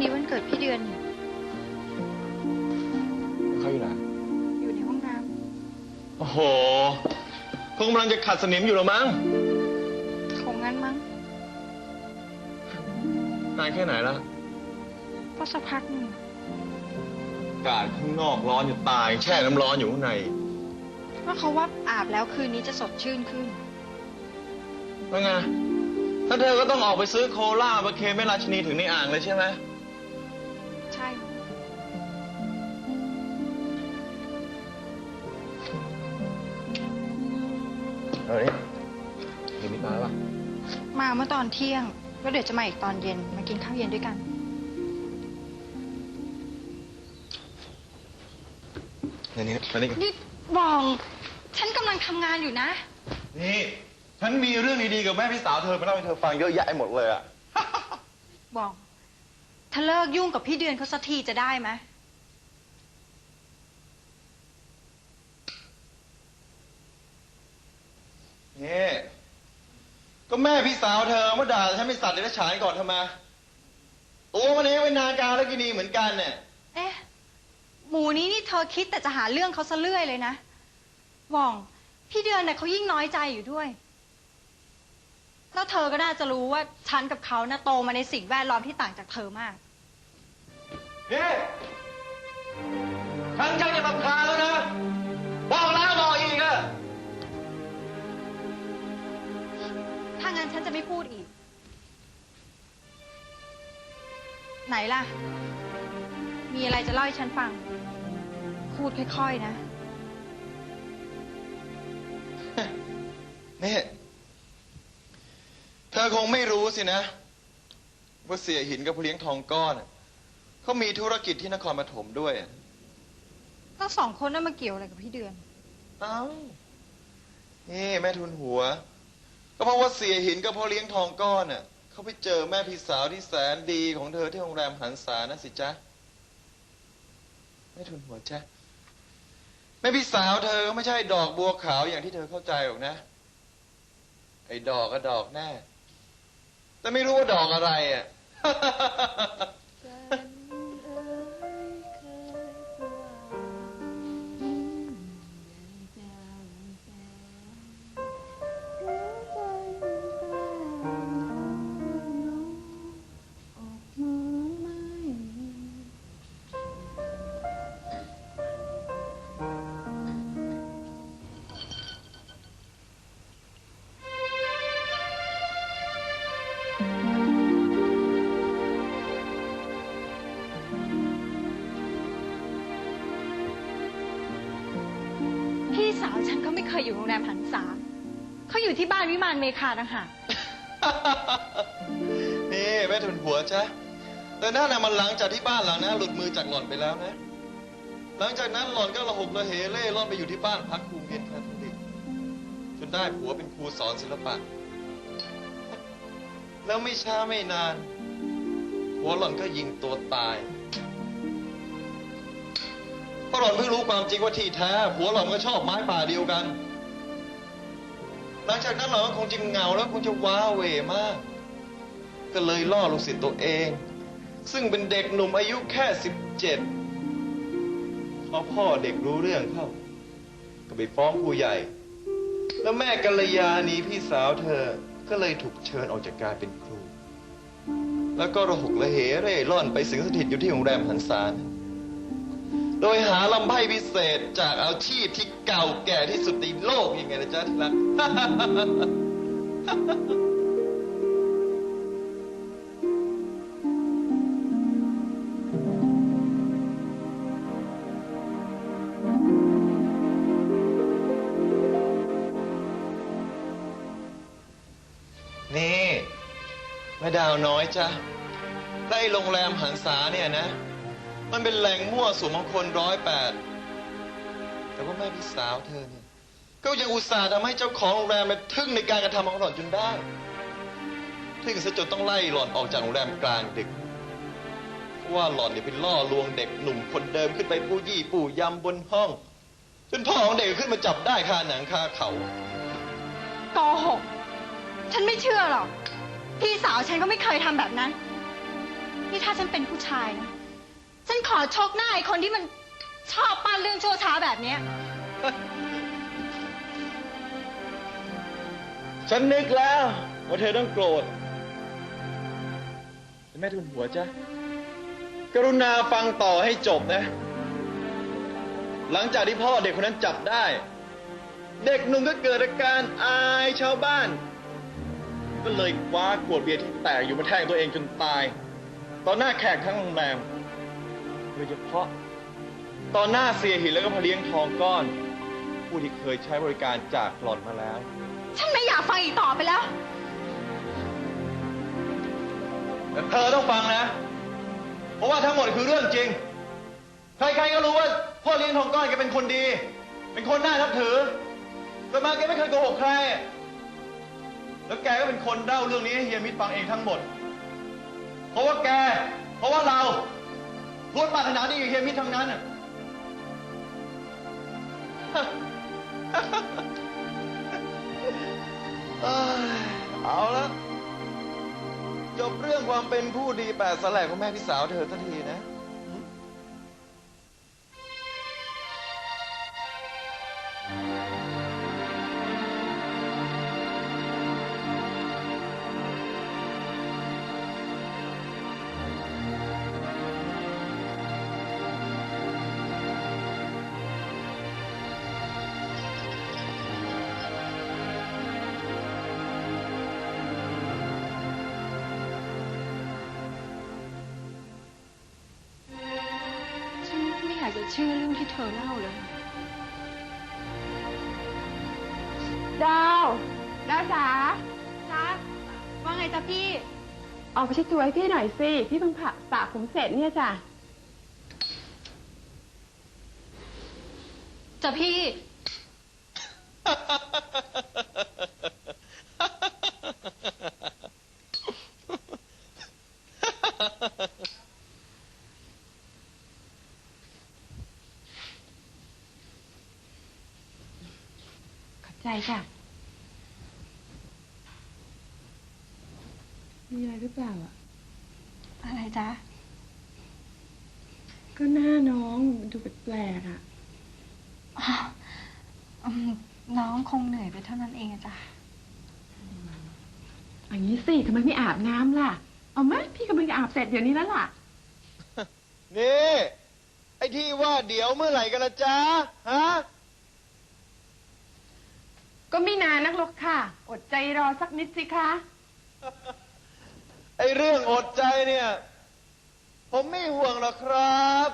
วันนี้วันเกิดพี่เดือนนี่เขาอยู่ไหนอยู่ในห้องน้โอ้โหคงกำลังจะขัดสนิมอยู่หรอมั้งำคงงั้นมั้งนานแค่ไหนละก็สักพักหนึ่งอากาศข้างนอกร้อนอยู่ตาย แช่น้ำร้อนอยู่ข้างในก็เขาว่าอาบแล้วคืนนี้จะสดชื่นขึ้นว่าไงถ้าเธอก็ต้องออกไปซื้อโคลามาเคไม่ราชินีถึงในอ่างเลยใช่ไหมใช่เฮ้ยมีมิตรมาแล้วป่ะมาเมื่อตอนเที่ยง แล้วเดี๋ยวจะมาอีกตอนเย็น มากินข้าวเย็นด้วยกันนี่นี่มานี่กันนี่บอง ฉันกำลังทำงานอยู่นะ นี่ ฉันมีเรื่องดีๆกับแม่พี่สาวเธอมาเล่าให้เธอฟังเยอะแยะไปหมดเลยอะ บอง ถ้าเลิกยุ่งกับพี่เดือนเขาสักทีจะได้ไหมนี่ก็แม่พี่สาวเธอมาด่าฉันเป็นสัตว์เดรัจฉานก่อนทำไมตัวมันเองเป็นนางการและกินีเหมือนกันเนี่ยเอ๊ะ หมูนี้นี่เธอคิดแต่จะหาเรื่องเขาซะเรื่อยเลยนะว่อง พี่เดือนเนี่ยเขายิ่งน้อยใจอยู่ด้วย แล้วเธอก็น่าจะรู้ว่าฉันกับเขาน่ะโตมาในสิ่งแวดล้อมที่ต่างจากเธอมาก นี่ฉันชักจะรำคาญแล้วนะบอกแล้วบอกอีกอะถ้างั้นฉันจะไม่พูดอีก ไหนล่ะ มีอะไรจะเล่าให้ฉันฟัง พูดค่อย ๆ นะ นี่เธ อคงไม่รู้สินะ ว่าเสียหินกับผู้เลี้ยงทองก้อนอะเขามีธุรกิจที่นครปฐมด้วยอะทั้งสองคนนั้นมาเกี่ยวอะไรกับพี่เดือน เอ้านี่แม่ทุนหัว ก็เพราะว่าเสียหินกับพ่อเลี้ยงทองก้อนน่ะเขาไปเจอแม่พี่สาวที่แสนดีของเธอที่โรงแรมหันษานะสิจ๊ะแม่ทุนหัวจ๊ะแม่พี่สาวเธอก็ไม่ใช่ดอกบัวขาวอย่างที่เธอเข้าใจหรอกนะ ไอ้ดอกก็ดอกแน่ แต่ไม่รู้ว่าดอกอะไรอะ อยู่โรงแรมหันษาเขาอยู่ที่บ้านวิมานเมคาต่างหากนี่แม่ทุนหัวจ๊ะแต่นั่นน่ะมันหลังจากที่บ้านหลังนั้นหลุดมือจากหล่อนไปแล้วนะ หลังจากนั้นหล่อนก็ระหกระเหเล่ร่อนไปอยู่ที่บ้านพักครูเรียนแคทอลิกจนได้ผัวเป็นครูสอนศิลปะ แล้วไม่ช้าไม่นานผัวหล่อนก็ยิงตัวตายเพราะหล่อนเพิ่งรู้ความจริงว่าที่แท้ผัวหล่อนก็ชอบไม้ป่าเดียวกัน ลังจากนั้นหล่อนก็คงจะเหงาแล้วคงจะว้าเหวมาก ก็เลยล่อลูกศิษย์ตัวเอง ซึ่งเป็นเด็กหนุ่มอายุแค่สิบเจ็ดพอพ่อเด็กรู้เรื่องเข้า ก็ไปฟ้องผู้ใหญ่ แล้วแม่กัลยาณีพี่สาวเธอก็เลยถูกเชิญออกจากการเป็นครู แล้วก็ระหกระเหเร่ร่อนไปสิงสถิตอยู่ที่โรงแรมหันษาน โดยหาลำไพ่พิเศษจากอาชีพที่เก่าแก่ที่สุดในโลกยังไงนะจ๊ะที่รัก นี่แม่ดาวน้อยจ้ะได้โรงแรมหันษาเนี่ยนะ มันเป็นแหล่งมั่วสุมของคนร้อยแปด แต่ว่าแม่พี่สาวเธอเนี่ย ก็ยังอุตส่าห์ทำให้เจ้าของโรงแรมมาทึ่งในการกระทำของหล่อนจนได้ทึ่งซะจนต้องไล่หล่อนออกจากโรงแรมกลางดึกเพราะว่าหล่อนเนี่ยเป็นล่อลวงเด็กหนุ่มคนเดิมขึ้นไปปู้ยี่ปู้ยำบนห้องจนพ่อของเด็กขึ้นมาจับได้คาหนังคาเขาโกหก ฉันไม่เชื่อหรอก พี่สาวฉันก็ไม่เคยทำแบบนั้น นี่ถ้าฉันเป็นผู้ชายนะ ฉันขอชกหน้าไอ้คนที่มันชอบปั้นเรื่องชั่วช้าแบบเนี้ย ฉันนึกแล้วว่าเธอต้องโกรธแม่ทุนหัวจ้ะกรุณาฟังต่อให้จบนะ หลังจากที่พ่อเด็กคนนั้นจับได้ เด็กหนุ่มก็เกิดอาการอายชาวบ้าน ก็เลยคว้าขวดเบียร์ที่แตกอยู่มาแทงตัวเองจนตาย ต่อหน้าแขกทั้งโรงแรม ยเฉพาะต่อหน้าเสียหินแล้วก็พะเลี้ยงทองก้อน ผู้ที่เคยใช้บริการจากหล่อนมาแล้ว ฉันไม่อยากฟังอีกต่อไปแล้ว แต่เธอต้องฟังนะ เพราะว่าทั้งหมดคือเรื่องจริง ใครๆก็รู้ว่าพ่อเลี้ยงทองก้อนแกเป็นคนดี เป็นคนน่านับถือแต่มาแกไม่เคยโกหกใคร แล้วแกก็เป็นคนเล่าเรื่องนี้ให้เฮียมิตรฟังเองทั้งหมด เพราะว่าแก เพราะว่าเรา ล้วนปรารถนาดีกับเฮียมิตรทั้งนั้นน่ะเอ้ยเอาละจบเรื่องความเป็นผู้ดีแปดสแลกของแม่พี่สาวเธอสักทีนะ เชื่อเรื่องที่เธอเล่าเลย ดาวดาวจ๋าจ๊ะว่าไงจ๊ะพี่ ออกไปเช็ดตัวให้พี่หน่อยสิ พี่เพิ่งผ่าสระผมเสร็จเนี่ยจ้ะจ๊ะพี่ขอบ ใจจ้ะมีอะไรหรือเปล่าอะ อะไรจ๊ะ ก็หน้าน้องดูแปลกๆอะอ๋ออืมน้องคงเหนื่อยไปเท่านั้นเองอะจ้ะอย่างนี้สิทำไมไม่อาบน้ำล่ะ เอาไหมพี่กำลังจะอาบเสร็จเดี๋ยวนี้แล้วล่ะ นี่ ไอ้ที่ว่าเดี๋ยวเมื่อไหร่กันละจ๊ะ ฮะ ก็ไม่นานนักหรอกค่ะ อดใจรอสักนิดสิคะ ไอเรื่องอดใจเนี่ย ผมไม่ห่วงหรอกครับ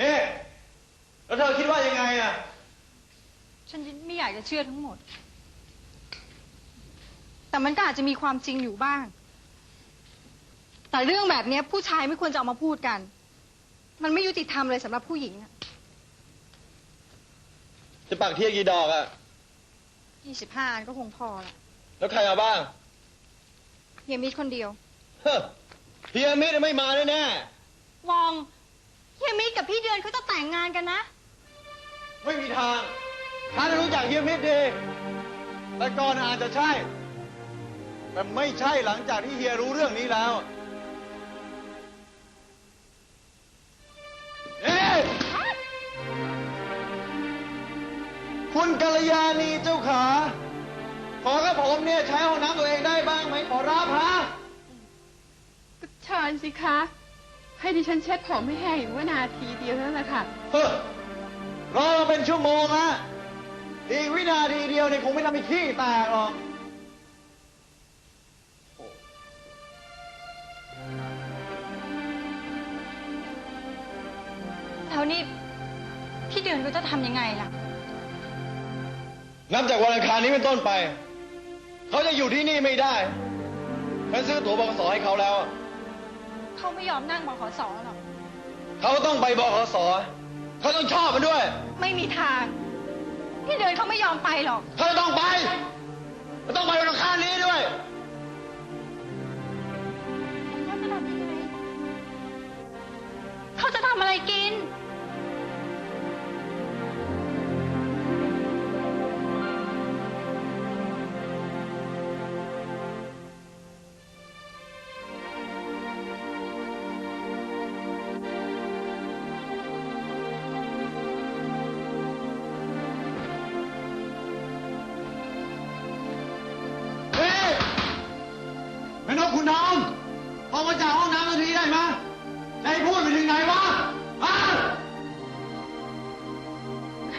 นี่แล้วเธอคิดว่ายังไงอะ ฉันไม่อยาก จะเชื่อทั้งหมด แต่มันก็อาจจะมีความจริงอยู่บ้าง แต่เรื่องแบบเนี้ย ผู้ชายไม่ควรจะเอามาพูดกัน มันไม่ยุติธรรมเลยสำหรับผู้หญิงอะจะปักเทียกี่ดอกอะยี่สิบห้าอันก็คงพอละแล้วใครมาบ้าง เฮียมิตรคนเดียว เฮ้อเฮียมิตรไม่มาแน่วองเฮียมิตรกับพี่เดือนเขาจะแต่งงานกันนะๆไม่มีทาง ท่านรู้จักเฮียมิตรดี แต่ก่อนอาจจะใช่ แต่ไม่ใช่หลังจากที่เฮียรู้เรื่องนี้แล้วเอ๊ะคุณกัลยาณีเจ้าขา ขอกับผมเนี่ยใช้ห้องน้ำตัวเองได้บ้างไหมขอรับฮะ ก็เชิญสิคะ ให้ดิฉันเช็ดผมให้แห้งอยู่ว่านาทีเดียวเท่านั้นแหละค่ะ เฮ้อรอมาเป็นชั่วโมงละ อีกวินาทีเดียวเนี่ยคงไม่ทำให้ขี้แตกหรอก แล้วนี่ พี่เดือนก็จะทำยังไงล่ะ นับจากวันอังคารนี้เป็นต้นไป เขาจะอยู่ที่นี่ไม่ได้ ฉันซื้อตั๋วบกสให้เขาแล้ว เขาไม่ยอมนั่งบขสหรอก เขาต้องไปบอกสเขาต้องชอบมันด้วย ไม่มีทาง พี่เดือนเขาไม่ยอมไปหรอกเขาต้องไปมันต้องไปวันอังคารนี้ด้วย เขาจะทำยังไงเขาจะทำอะไรกิน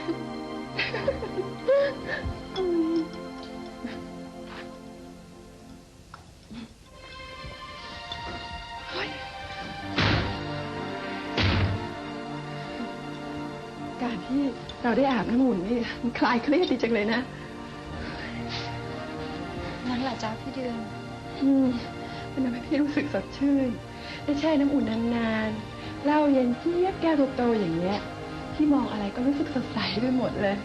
การที่เราได้อาบน้ำอุ่นนี่มันคลายเครียดดีจังเลยนะ นั่นแหละจ้าพี่เดือน อืมมันทำให้พี่รู้สึกสดชื่น ได้แช่น้ำอุ่นนานๆเหล้าเย็นเจี๊ยบแก้วโตๆอย่างเงี้ย พี่มองอะไรก็รู้สึกสดใสไปหมดเลย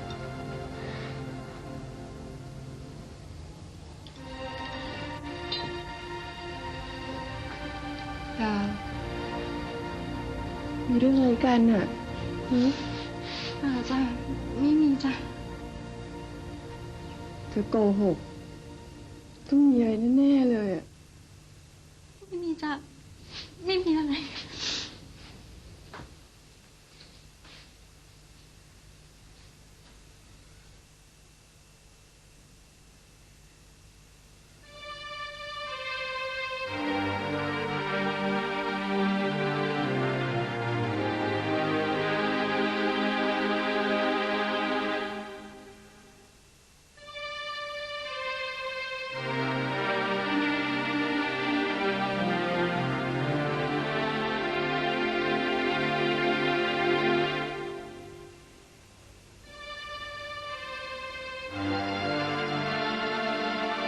ดาวมีเรื่องอะไรกันอะหือเปล่าจ้าไม่มีจ้าเธอโกหก ต้องมีอะไรแน่ๆเลยอะไม่มีจ้าไม่มีอะไรเ